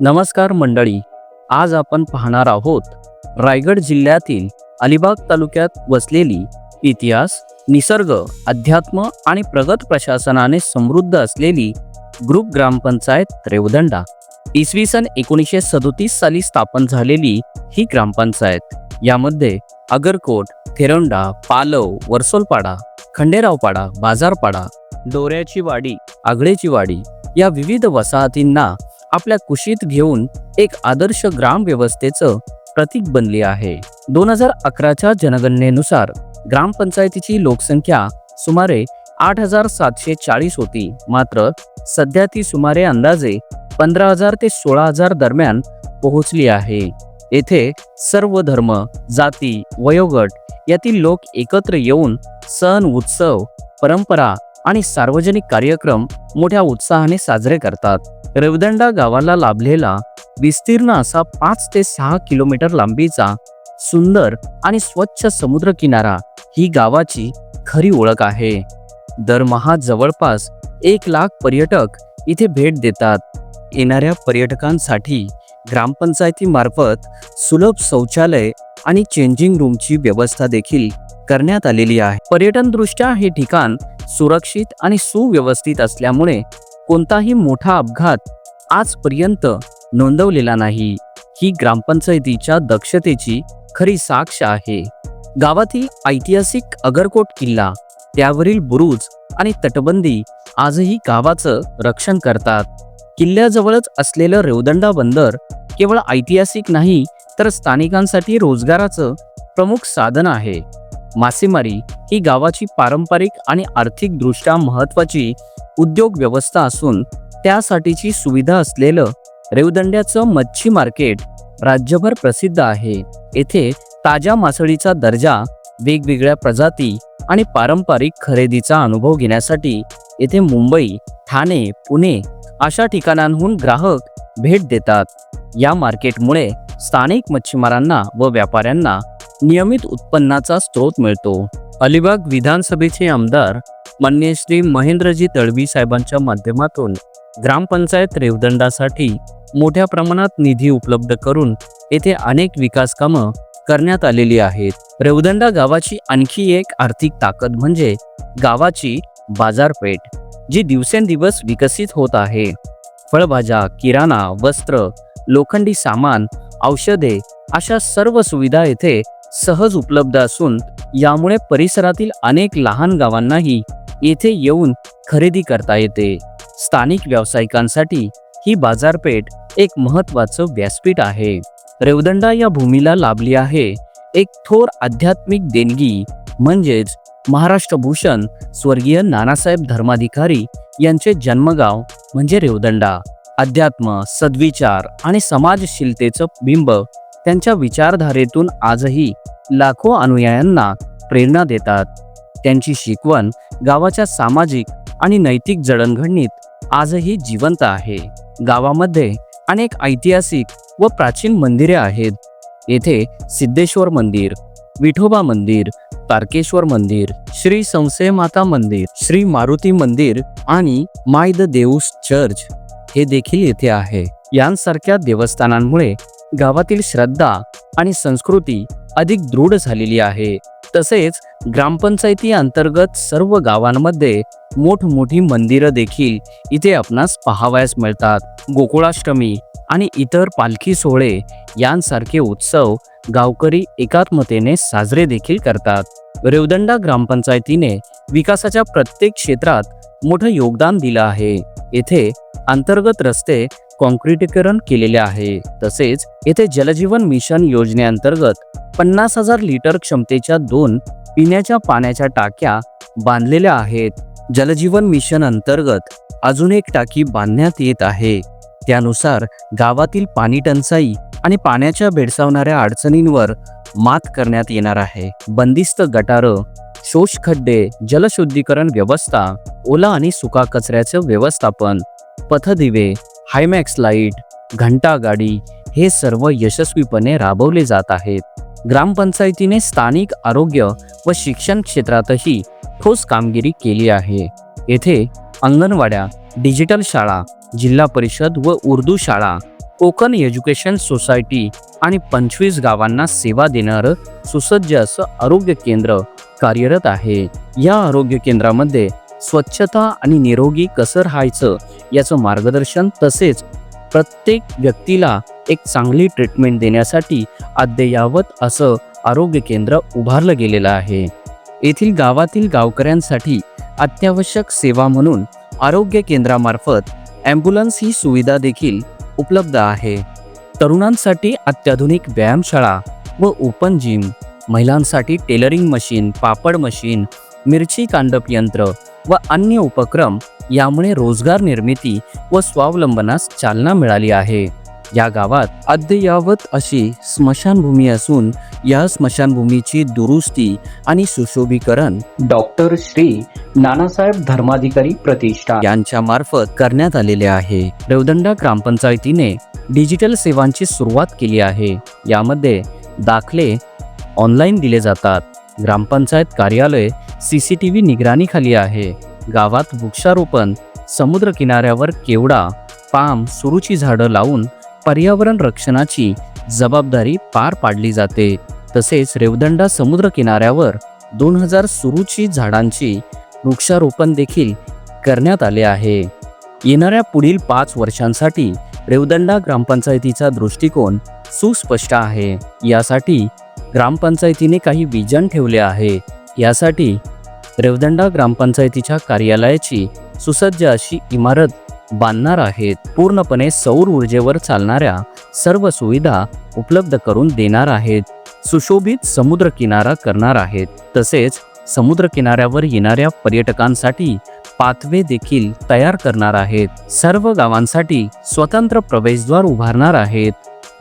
नमस्कार मंडळी आज आपण पाहणार आहोत रायगड जिल्ह्यातील अलिबाग तालुक्यात वसलेली इतिहास निसर्ग अध्यात्म आणि प्रगत प्रशासनाने समृद्ध असलेली ग्रुप ग्रामपंचायत रेवदंडा. इसवी सन एकोणीसशे सदोतीस साली स्थापन झालेली ही ग्रामपंचायत. यामध्ये अगरकोट थेरंडा पालव वर्सोलपाडा खंडेरावपाडा बाजारपाडा डोऱ्याची वाडी आगळेची वाडी या विविध वसाहतींना आपल्या कुशीत घेऊन एक आदर्श ग्रामव्यवस्थेचं प्रतीक बनली आहे. दोन हजार अकराच्या जनगणनेनुसार ग्रामपंचायतीची लोकसंख्या सुमारे आठ हजार सातशे चाळीस होती. मात्र सध्या ती सुमारे अंदाजे पंधरा हजार ते सोळा हजार दरम्यान पोहोचली आहे. येथे सर्व धर्म जाती वयोगट यातील लोक एकत्र येऊन सण उत्सव परंपरा आणि सार्वजनिक कार्यक्रम मोठ्या उत्साहाने साजरे करतात. रेवदंडा गावाला लाभलेला विस्तीर्ण असा पाच ते सहा किलोमीटर लांबीचा सुंदर आणि स्वच्छ समुद्र किनारा ही गावाची खरी ओळख आहे. दरमहा जवळपास एक लाख पर्यटक इथे भेट देतात. येणाऱ्या पर्यटकांसाठी ग्रामपंचायतीमार्फत सुलभ शौचालय आणि चेंजिंग रूमची व्यवस्था देखील करण्यात आलेली आहे. पर्यटन दृष्ट्या हे ठिकाण सुरक्षित आणि सुव्यवस्थित असल्यामुळे कोणताही मोठा अपघात आजपर्यंत नोंदवलेला नाही. ही ग्रामपंचायतीच्या दक्षतेची खरी साक्ष आहे. गावातील ऐतिहासिक अगरकोट किल्ला त्यावरील बुरुज आणि तटबंदी आजही गावाचं रक्षण करतात. किल्ल्याजवळच असलेलं रेवदंडा बंदर केवळ ऐतिहासिक नाही तर स्थानिकांसाठी रोजगाराचं प्रमुख साधन आहे. मासेमारी ही गावाची पारंपरिक आणि आर्थिकदृष्ट्या महत्त्वाची उद्योग व्यवस्था असून त्यासाठीची सुविधा असलेलं रेवदंड्याचं मच्छी मार्केट राज्यभर प्रसिद्ध आहे. येथे ताज्या मासळीचा दर्जा वेगवेगळ्या प्रजाती आणि पारंपरिक खरेदीचा अनुभव घेण्यासाठी येथे मुंबई ठाणे पुणे अशा ठिकाणांहून ग्राहक भेट देतात. या मार्केटमुळे स्थानिक मच्छीमारांना व व्यापाऱ्यांना नियमित उत्पन्नाचा स्रोत मिळतो. अलिबाग विधानसभेचे आमदार मान्य श्री महेंद्रजी तळवी साहेबांच्या माध्यमातून ग्रामपंचायत रेवदंडासाठी मोठ्या प्रमाणात निधी उपलब्ध करून येथे अनेक विकास कामं करण्यात आलेली आहेत. रेवदंडा गावाची आणखी एक आर्थिक ताकद म्हणजे गावाची बाजारपेठ जी दिवसेंदिवस विकसित होत आहे. फळभाज्या किराणा वस्त्र लोखंडी सामान औषधे अशा सर्व सुविधा येथे सहज उपलब्ध असून यामुळे परिसरातील अनेक लहान गावांनाही येथे येऊन खरेदी करता येते. स्थानिक व्यावसायिकांसाठी ही बाजारपेठ एक महत्त्वाचं व्यासपीठ आहे. रेवदंडा या भूमीला लाभली आहे एक थोर आध्यात्मिक देणगी म्हणजेच महाराष्ट्र भूषण स्वर्गीय नानासाहेब धर्माधिकारी यांचे जन्मगाव म्हणजे रेवदंडा. अध्यात्म सद्विचार आणि समाजशीलतेचं बिंब त्यांच्या विचारधारेतून आजही लाखो अनुयायांना प्रेरणा देतात. त्यांची शिकवण गावाच्या सामाजिक आणि नैतिक जडणघडणीत आजही जिवंत आहे. गावामध्ये अनेक ऐतिहासिक व प्राचीन मंदिरे आहेत. येथे सिद्धेश्वर मंदिर विठोबा मंदिर तारकेश्वर मंदिर श्री संसे माता मंदिर श्री मारुती मंदिर आणि माय द देऊस चर्च हे देखील येथे आहे. यांसारख्या देवस्थानांमुळे गावातील श्रद्धा आणि संस्कृती अधिक दृढ झालेली आहे. तसेच ग्रामपंचायती अंतर्गत सर्व गावांमध्ये मोठमोठी मंदिरं देखील इथे आपणास पाहावयास मिळतात. गोकुळाष्टमी आणि इतर पालखी सोहळे यांसारखे उत्सव गावकरी एकात्मतेने साजरे देखील करतात. रेवदंडा ग्रामपंचायतीने विकासाच्या प्रत्येक क्षेत्रात मोठं योगदान दिलं आहे. येथे अंतर्गत रस्ते कॉन्क्रिटीकरण केलेले आहे. तसेच येथे जलजीवन मिशन योजनेअंतर्गत पन्नास हजार लिटर क्षमतेच्या दोन पिण्याच्या पाण्याच्या टाक्या बांधलेल्या आहेत. जलजीवन मिशन अंतर्गत अजून एक टाकी बांधण्यात येत आहे. त्यानुसार गावातील पाणी टंचाई आणि पाण्याच्या भेडसावणाऱ्या अडचणींवर मात करण्यात येणार आहे. बंदिस्त गटारं शोष खड्डे जलशुद्धीकरण व्यवस्था ओला आणि सुका कचऱ्याचं व्यवस्थापन पथदिवे हायमॅक्स लाइट घंटागाडी हे सर्व यशस्वीपणे राबवले जात आहेत. ग्रामपंचायतीने स्थानिक आरोग्य व शिक्षण क्षेत्रातही ठोस कामगिरी केली आहे. येथे अंगणवाड्या डिजिटल शाळा जिल्हा परिषद व उर्दू शाळा कोकण एज्युकेशन सोसायटी आणि पंचवीस गावांना सेवा देणारं सुसज्ज असं आरोग्य केंद्र कार्यरत आहे. या आरोग्य केंद्रामध्ये स्वच्छता आणि निरोगी कसं राहायचं याचं मार्गदर्शन तसेच प्रत्येक व्यक्तीला एक चांगली ट्रीटमेंट देण्यासाठी अद्ययावत असं आरोग्य केंद्र उभारलं गेलेलं आहे. येथील गावातील गावकऱ्यांसाठी अत्यावश्यक सेवा म्हणून आरोग्य केंद्रामार्फत ॲम्ब्युलन्स ही सुविधा देखील उपलब्ध आहे. तरुणांसाठी अत्याधुनिक व्यायामशाळा व ओपन जिम महिलांसाठी टेलरिंग मशीन पापड मशीन मिरची कांडप यंत्र व अन्य उपक्रम यामुळे रोजगार निर्मिती व स्वावलंबनास चालना मिळाली आहे. या गावात अद्ययावत अशी स्मशानभूमी असून या स्मशानभूमीची दुरुस्ती आणि सुशोभीकरण डॉक्टर श्री नानासाहेब धर्माधिकारी प्रतिष्ठा यांच्या मार्फत करण्यात आलेले आहे. रेवदंडा ग्रामपंचायतीने डिजिटल सेवांची सुरुवात केली आहे. यामध्ये दाखले ऑनलाईन दिले जातात. ग्रामपंचायत कार्यालय सी सी टी व्ही निगराणीखाली आहे. गावात वृक्षारोपण समुद्र किनाऱ्यावर केवडा पाम सुरूची झाडं लावून पर्यावरण रक्षणाची जबाबदारी पार पाडली जाते. तसेच रेवदंडा समुद्र किनाऱ्यावर दोन हजार सुरूची झाडांची वृक्षारोपण देखील करण्यात आले आहे. येणाऱ्या पुढील पाच वर्षांसाठी रेवदंडा ग्रामपंचायतीचा दृष्टिकोन सुस्पष्ट आहे. यासाठी ग्रामपंचायतीने काही विजन ठेवले आहे. यासाठी रेवदंडा ग्रामपंचायतीच्या कार्यालयाची सुसज्ज अशी इमारत बांधणार आहेत. पूर्णपणे सौर ऊर्जेवर चालणाऱ्या सर्व सुविधा उपलब्ध करून देणार आहेत. सुशोभित समुद्र किनारा करणार आहेत. तसेच समुद्र किनाऱ्यावर येणाऱ्या पर्यटकांसाठी पाथवे देखील तयार करणार आहेत. सर्व गावांसाठी स्वतंत्र प्रवेशद्वार उभारणार आहेत.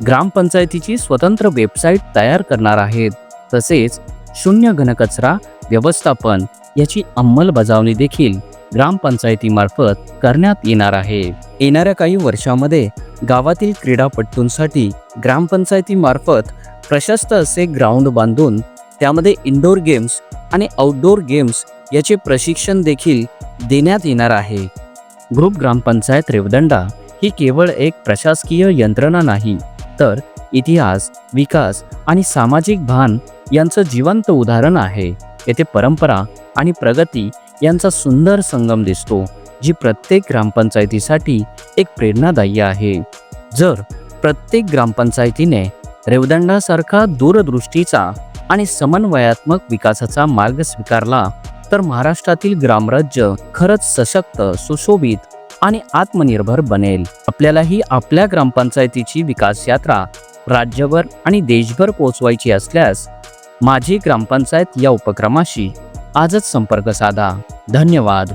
ग्रामपंचायतीची स्वतंत्र वेबसाईट तयार करणार आहेत. तसेच शून्य घनकचरा व्यवस्थापन याची अंमलबजावणी देखील ग्रामपंचायतीमार्फत करण्यात येणार आहे. येणाऱ्या काही वर्षामध्ये गावातील क्रीडापटूंसाठी ग्रामपंचायतीमार्फत प्रशस्त असे ग्राउंड बांधून त्यामध्ये इनडोर गेम्स आणि आउटडोर गेम्स याचे प्रशिक्षण देखील देण्यात येणार आहे. ग्रुप ग्रामपंचायत रेवदंडा ही केवळ एक प्रशासकीय यंत्रणा नाही तर इतिहास विकास आणि सामाजिक भान यांचं जिवंत उदाहरण आहे. येथे परंपरा आणि प्रगती यांचा सुंदर संगम दिसतो जी प्रत्येक ग्रामपंचायतीसाठी एक प्रेरणादायी आहे. जर प्रत्येक ग्रामपंचायतीने रेवदंडासारखा दूरदृष्टीचा आणि समन्वयात्मक विकासाचा मार्ग स्वीकारला तर महाराष्ट्रातील ग्रामराज्य खरंच सशक्त सुशोभित आणि आत्मनिर्भर बनेल. आपल्यालाही आपल्या ग्रामपंचायतीची विकास यात्रा राज्यभर आणि देशभर पोहोचवायची असल्यास माझी ग्रामपंचायत या उपक्रमाशी आजच संपर्क साधा. धन्यवाद.